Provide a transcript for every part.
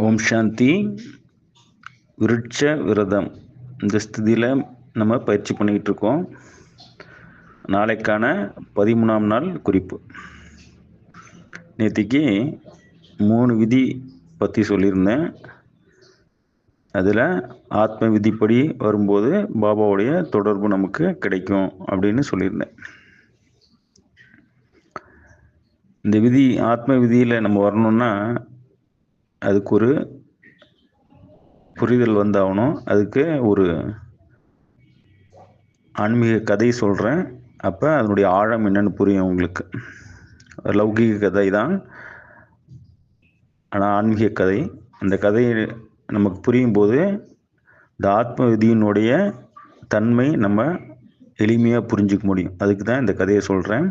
ஓம் சாந்தி. விருட்ச விரதம். இந்த ஸ்திதியில் நம்ம பயிற்சி பண்ணிக்கிட்டு இருக்கோம். நாளைக்கான பதிமூணாம் நாள் குறிப்பு. நேற்றுக்கு மூணு விதி பற்றி சொல்லியிருந்தேன். அதில் ஆத்ம விதிப்படி வரும்போது பாபாவுடைய தொடர்பு நமக்கு கிடைக்கும் அப்படின்னு சொல்லியிருந்தேன். இந்த விதி ஆத்ம விதியில் நம்ம வரணும்னா அதுக்கு ஒரு புரிதல் வந்தாகணும். அதுக்கு ஒரு ஆன்மீக கதை சொல்கிறேன் அப்போ அதனுடைய ஆழம் என்னன்னு புரியும் உங்களுக்கு. லௌகிக கதை தான் ஆனால் ஆன்மீக கதை. அந்த கதை நமக்கு புரியும் போது இந்த ஆத்ம விதியினுடைய தன்மை நம்ம எளிமையாக புரிஞ்சிக்க முடியும். அதுக்கு தான் இந்த கதையை சொல்கிறேன்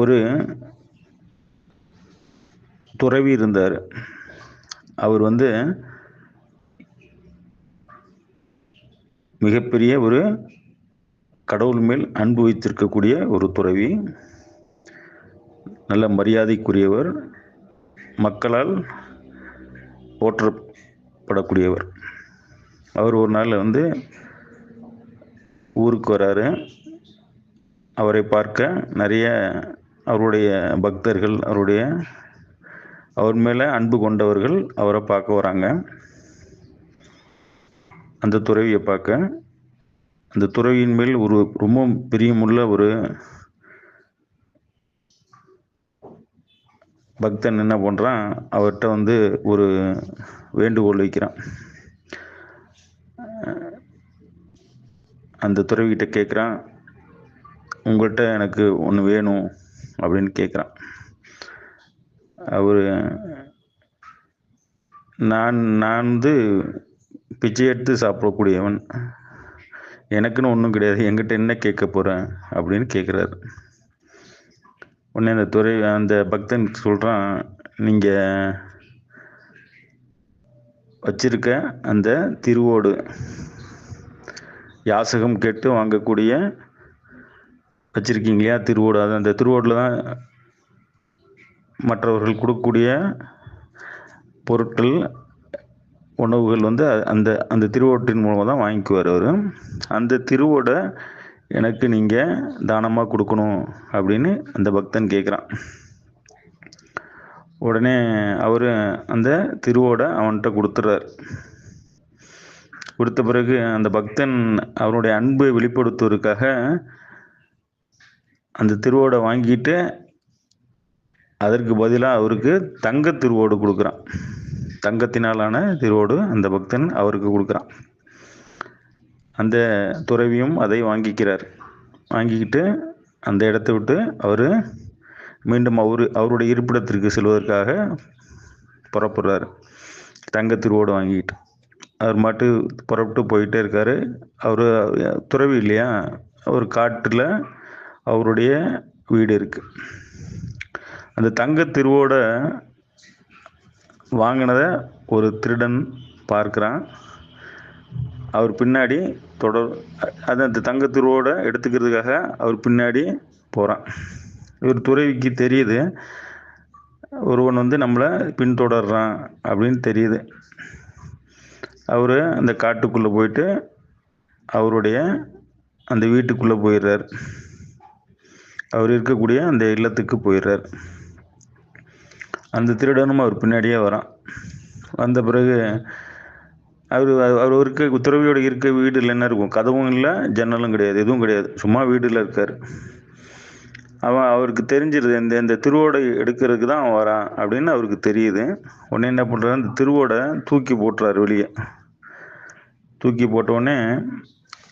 ஒரு துறவி இருந்தார். அவர் வந்து மிகப்பெரிய ஒரு கடவுள் மேல் அன்பு வைத்திருக்கக்கூடிய ஒரு துறவி. நல்ல மரியாதைக்குரியவர். மக்களால் போற்றப்படக்கூடியவர் அவர் ஒரு நாள் வந்து ஊருக்கு வராரு. அவரை பார்க்க நிறைய அவருடைய பக்தர்கள் அவருடைய அவர் மேலே அன்பு கொண்டவர்கள் அவரை பார்க்க வராங்க. அந்த துறவியை பார்க்க. அந்த துறவியின் மேல் ஒரு ரொம்ப பிரியமுள்ள ஒரு பக்தன் என்ன பண்ணுறான் அவர்கிட்ட வந்து ஒரு வேண்டுகோள் வைக்கிறான். அந்த துறவிகிட்ட கேட்குறான் உங்கள்கிட்ட எனக்கு ஒன்று வேணும் அப்படின்னு கேட்குறான். அவர் நான் நான் வந்து பிச்சை எடுத்து சாப்பிடக்கூடியவன். எனக்குன்னு ஒன்றும் கிடையாது. என்கிட்ட என்ன கேட்க போகிறேன் அப்படின்னு கேட்குறாரு. உடனே அந்த துறை அந்த பக்தன் சொல்கிறான் நீங்கள் வச்சிருக்க அந்த திருவோடு யாசகம் கேட்டு வாங்கக்கூடிய வச்சுருக்கீங்க இல்லையா? திருவோடு. அது அந்த திருவோடில் தான் மற்றவர்கள் கொடுக்கக்கூடிய பொருட்கள் உணவுகள் வந்து அந்த அந்த திருவோட்டின் மூலமாக தான் வாங்கிக்குவார் அவர். அந்த திருவோடை எனக்கு நீங்கள் தானமாக கொடுக்கணும் அப்படின்னு அந்த பக்தன் கேட்குறான் உடனே அவர் அந்த திருவோடை அவன்கிட்ட கொடுத்துட்றார் கொடுத்த பிறகு அந்த பக்தன் அவருடைய அன்பை வெளிப்படுத்துவதற்காக அந்த திருவோடை வாங்கிட்டு அதற்கு பதிலாக அவருக்கு தங்க திருவோடு கொடுக்குறான். தங்கத்தினாலான திருவோடு அந்த பக்தன் அவருக்கு கொடுக்குறான். அந்த துறவியும் அதை வாங்கிக்கிறார். வாங்கிக்கிட்டு அந்த இடத்த விட்டு அவர் மீண்டும் அவர் அவருடைய இருப்பிடத்திற்கு செல்வதற்காக புறப்படுறாரு. தங்க திருவோடு வாங்கிக்கிட்டு. அவர் மாட்டு புறப்பட்டு போயிட்டே இருக்கார். அவர் துறவி இல்லையா? அவர் காட்டில் அவருடைய வீடு இருக்குது அந்த தங்க திருவோட வாங்கினதை ஒரு திருடன் பார்க்குறான். அவர் பின்னாடி தொடர் அது அந்த தங்க திருவோட எடுத்துக்கிறதுக்காக அவர் பின்னாடி போகிறான் இவர் துறவிக்கு தெரியுது ஒருவன் வந்து நம்மளை பின்தொடர்றான் அப்படின்னு தெரியுது. அவர் அந்த காட்டுக்குள்ளே போயிட்டு அவருடைய அந்த வீட்டுக்குள்ளே போயிடுறார். அவர் இருக்கக்கூடிய அந்த இல்லத்துக்கு போயிடுறார். அந்த திருடனும் அவர் பின்னாடியே வரான். வந்த பிறகு அவர் அவர் இருக்க துறவியோட இருக்க வீடு என்ன இருக்கும்? கதவும் இல்லை ஜன்னலும் கிடையாது எதுவும் கிடையாது. சும்மா வீடில் இருக்கார். அவன் அவருக்கு தெரிஞ்சிருது இந்த இந்த திருவோடை எடுக்கிறதுக்கு தான் அவன் வரான் அப்படின்னு அவருக்கு தெரியுது. உடனே என்ன பண்ணுறாரு அந்த திருவோடை தூக்கி போட்டுறாரு வெளியே. தூக்கி போட்டவுடனே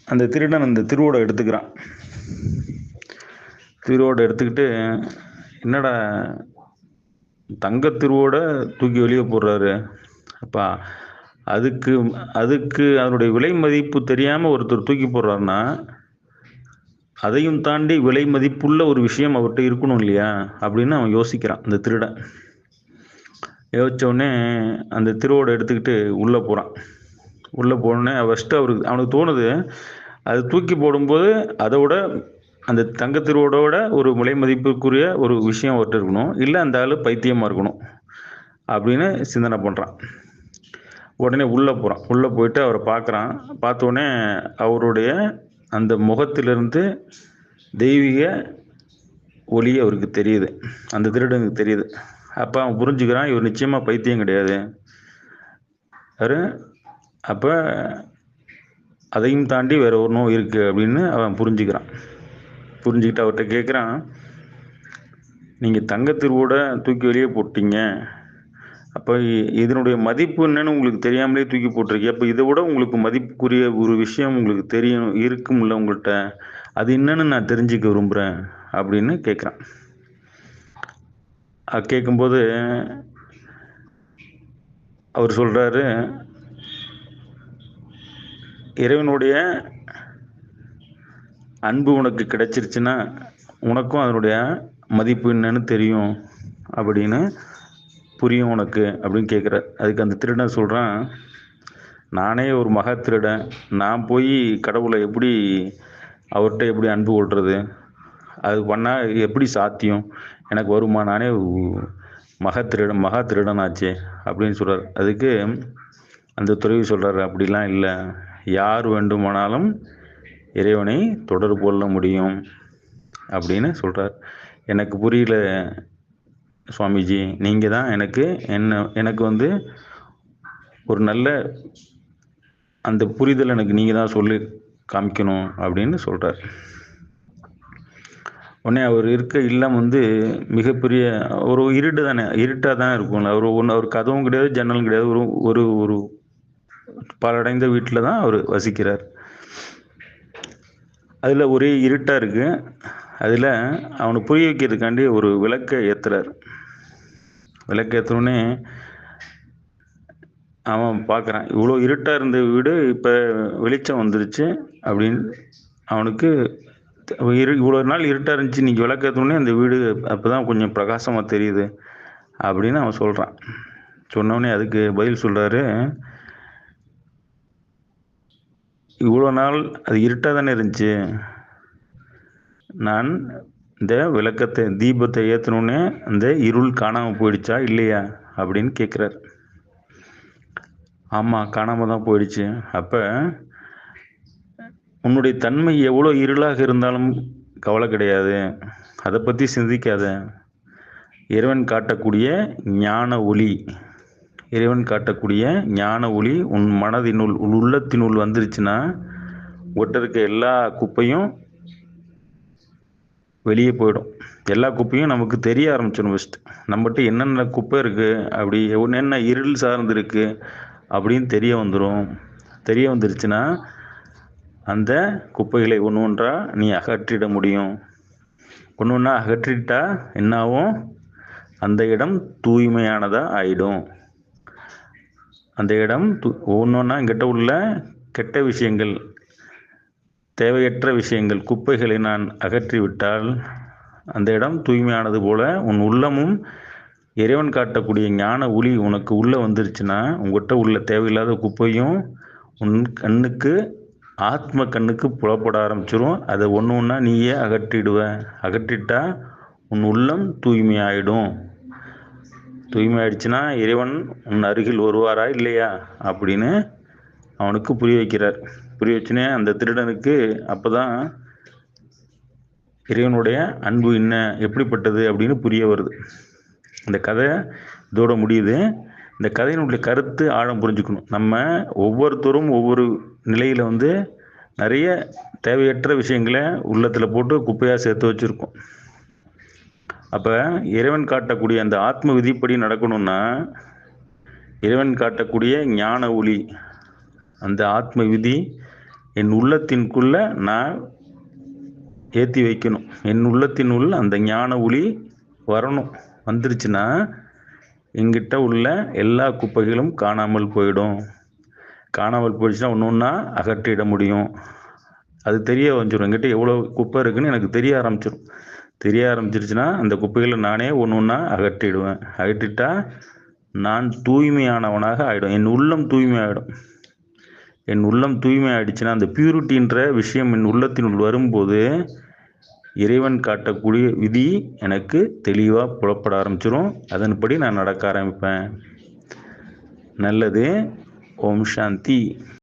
அந்த திருடன் அந்த திருவோடை எடுத்துக்கிறான். திருவோடை எடுத்துக்கிட்டு என்னடா தங்கத்திருவோட தூக்கி வெளியே போடுறாரு. அப்பா அதுக்கு அதுக்கு அதனுடைய விலை மதிப்பு தெரியாமல் ஒருத்தர் தூக்கி போடுறாருன்னா அதையும் தாண்டி விலை மதிப்புள்ள ஒரு விஷயம் அவர்கிட்ட இருக்கணும் இல்லையா? அப்படின்னு அவன் யோசிக்கிறான் அந்த திருடன் யோசித்தவுடனே அந்த திருவோடை எடுத்துக்கிட்டு உள்ளே போகிறான் உள்ளே போனோடனே ஃபஸ்ட்டு அவருக்கு அவனுக்கு தோணுது அது தூக்கி போடும்போது அதை விட அந்த தங்கத்திருவோடோட ஒரு விலை மதிப்புக்குரிய ஒரு விஷயம் அவர்கிட்ட இருக்கணும். இல்லை அந்த ஆள் பைத்தியமாக இருக்கணும். அப்படின்னு சிந்தனை பண்ணுறான் உடனே உள்ளே போகிறான் உள்ளே போயிட்டு அவரை பார்க்குறான். பார்த்தோடனே அவருடைய அந்த முகத்திலிருந்து தெய்வீக ஒளி அவருக்கு தெரியுது. அந்த திருடனுக்கு தெரியுது. அப்போ அவன் புரிஞ்சுக்கிறான் இவர் நிச்சயமாக பைத்தியம் கிடையாது. அவர் அப்போ அதையும் தாண்டி வேற ஒரு நோய் இருக்குது அப்படின்னு அவன் புரிஞ்சுக்கிறான். புரிஞ்சுக்கிட்டு அவர்கிட்ட கேட்குறான் நீங்கள் தங்கத்திருவோட தூக்கி வெளியே போட்டீங்க. அப்போ இதனுடைய மதிப்பு என்னன்னு உங்களுக்கு தெரியாமலே தூக்கி போட்டிருக்கீங்க. அப்போ இதை விட உங்களுக்கு மதிப்புக்குரிய ஒரு விஷயம் உங்களுக்கு தெரியும் இருக்கும்ல உங்கள்கிட்ட அது என்னன்னு நான் தெரிஞ்சுக்க விரும்புகிறேன் அப்படின்னு கேட்குறான் அது கேட்கும்போது அவர் சொல்கிறாரு இறைவனுடைய அன்பு உனக்கு கிடைச்சிருச்சுன்னா உனக்கும் அதனுடைய மதிப்பு என்னன்னு தெரியும் அப்படின்னு புரியும் உனக்கு அப்படின்னு கேட்குற அதுக்கு அந்த திருடன் சொல்கிறான் நானே ஒரு மகா திருடன். நான் போய் கடவுளை எப்படி அவர்கிட்ட எப்படி அன்பு கொள்வது அது பண்ணால் எப்படி சாத்தியம்? எனக்கு வருமா? நானே மகா திருடன் மகா திருடனாச்சே அப்படின்னு சொல்கிறார் அதுக்கு அந்த துறவி சொல்கிறார் அப்படிலாம் இல்லை. யார் வேண்டுமானாலும் இறைவனை தொடர்பு கொள்ள முடியும் அப்படின்னு சொல்கிறார் எனக்கு புரியல சுவாமிஜி நீங்கள் தான் எனக்கு என்ன எனக்கு வந்து ஒரு நல்ல அந்த புரிதல் எனக்கு நீங்கள் தான் சொல்லி காமிக்கணும் அப்படின்னு சொல்கிறார் உடனே அவர் இருக்க இல்லம் வந்து மிகப்பெரிய ஒரு இருட்டு தானே இருட்டாக தான் இருக்கும் அவர் ஒன்று அவர் கதவும் கிடையாது ஜன்னலும் கிடையாது. ஒரு ஒரு ஒரு பலடைந்த வீட்டில் தான் அவர் வசிக்கிறார். அதில் ஒரே இருட்டாக இருக்குது அதில் அவனை புரிய வைக்கிறதுக்காண்டி ஒரு விளக்கை ஏற்றுறார் விளக்கு ஏற்றுனோடனே அவன் பார்க்குறான் இவ்வளோ இருட்டாக இருந்த வீடு இப்போ வெளிச்சம் வந்துருச்சு அப்படின்னு அவனுக்கு இரு இவ்வளோ நாள் இருட்டாக இருந்துச்சு இன்றைக்கி விளக்கு ஏற்றினோடனே அந்த வீடு அப்போ தான் கொஞ்சம் பிரகாசமாக தெரியுது அப்படின்னு அவன் சொல்கிறான் சொன்னோடனே அதுக்கு பதில் சொல்கிறாரு இவ்வளோ நாள் அது இருட்டாக தானே இருந்துச்சு? நான் இந்த விளக்கத்தை தீபத்தை ஏற்றணுன்னே அந்த இருள் காணாமல் போயிடுச்சா இல்லையா அப்படின்னு கேட்குறார் ஆமாம் காணாமல் தான் போயிடுச்சு. அப்போ உன்னுடைய தன்மை எவ்வளோ இருளாக இருந்தாலும் கவலை கிடையாது. அதை பற்றி சிந்திக்காத. இறைவன் காட்டக்கூடிய ஞான ஒளி. இறைவன் காட்டக்கூடிய ஞான ஒளி உன் மனதினுள் உன் உள்ளத்தினுள் வந்துருச்சுன்னா ஒட்ட இருக்க எல்லா குப்பையும் வெளியே போயிடும். எல்லா குப்பையும் நமக்கு தெரிய ஆரம்பிச்சிடும் ஃபஸ்ட்டு நம்மகிட்ட என்னென்ன குப்பை இருக்குது அப்படி என்னென்ன இருள் சார்ந்து இருக்குது அப்படின்னு தெரிய வந்துடும் தெரிய வந்துருச்சுன்னா அந்த குப்பைகளை ஒன்று ஒன்றா நீ அகற்றிட முடியும். ஒன்று ஒன்றா அகற்றிட்டா என்னாகும் அந்த இடம் தூய்மையானதாக ஆயிடும். அந்த இடம் ஒன்று ஒன்றா உள்ள கெட்ட விஷயங்கள் தேவையற்ற விஷயங்கள் குப்பைகளை நான் அகற்றிவிட்டால் அந்த இடம் தூய்மையானது போல உன் உள்ளமும் இறைவன் காட்டக்கூடிய ஞான ஒளி உனக்கு உள்ளே வந்துருச்சுன்னா உங்கள்கிட்ட உள்ள தேவையில்லாத குப்பையும் உன் கண்ணுக்கு ஆத்ம கண்ணுக்கு புலப்பட ஆரம்பிச்சிரும். அதை ஒன்று ஒன்றா நீயே அகற்றிடுவ அகற்றிட்டா உன் உள்ளம் தூய்மையாயிடும். தூய்மையாயிடுச்சுன்னா இறைவன் உன் அருகில் வருவாரா இல்லையா அப்படின்னு அவனுக்கு புரிய வைக்கிறார். புரிய வச்சுனே அந்த திருடனுக்கு அப்போ தான் இறைவனுடைய அன்பு என்ன எப்படிப்பட்டது அப்படின்னு புரிய வருது. இந்த கதை இதோட முடியுது. இந்த கதையினுடைய கருத்து ஆழம் புரிஞ்சுக்கணும். நம்ம ஒவ்வொருத்தரும் ஒவ்வொரு நிலையில் வந்து நிறைய தேவையற்ற விஷயங்களை உள்ளத்தில் போட்டு குப்பையாக சேர்த்து வச்சுருக்கோம். அப்போ இறைவன் காட்டக்கூடிய அந்த ஆத்ம விதிப்படி நடக்கணும்னா இறைவன் காட்டக்கூடிய ஞான ஒளி அந்த ஆத்ம விதி என் உள்ளத்தின்குள்ள நான் ஏற்றி வைக்கணும். என் உள்ளத்தின் உள்ள அந்த ஞான ஒளி வரணும். வந்துருச்சுன்னா எங்கிட்ட உள்ள எல்லா குப்பைகளும் காணாமல் போயிடும். காணாமல் போயிடுச்சுன்னா ஒன்று ஒன்றா அகற்றிட முடியும். அது தெரிய வந்துடும் எங்கிட்ட எவ்வளோ குப்பை இருக்குன்னு எனக்கு தெரிய ஆரம்பிச்சிடும் தெரிய ஆரம்பிச்சிருச்சுன்னா அந்த குப்பைகளை நானே ஒன்று ஒன்றா அகற்றிடுவேன். அகற்றிட்டா நான் தூய்மையானவனாக ஆகிடும் என் உள்ளம் தூய்மையாகிடும் என் உள்ளம் தூய்மை ஆயிடுச்சுன்னா அந்த பியூரிட்டின்ற விஷயம் என் உள்ளத்தினுள் வரும்போது இறைவன் காட்டக்கூடிய விதி எனக்கு தெளிவாக புலப்பட ஆரம்பிச்சிடும் அதன்படி நான் நடக்க ஆரம்பிப்பேன். நல்லது. ஓம் சாந்தி.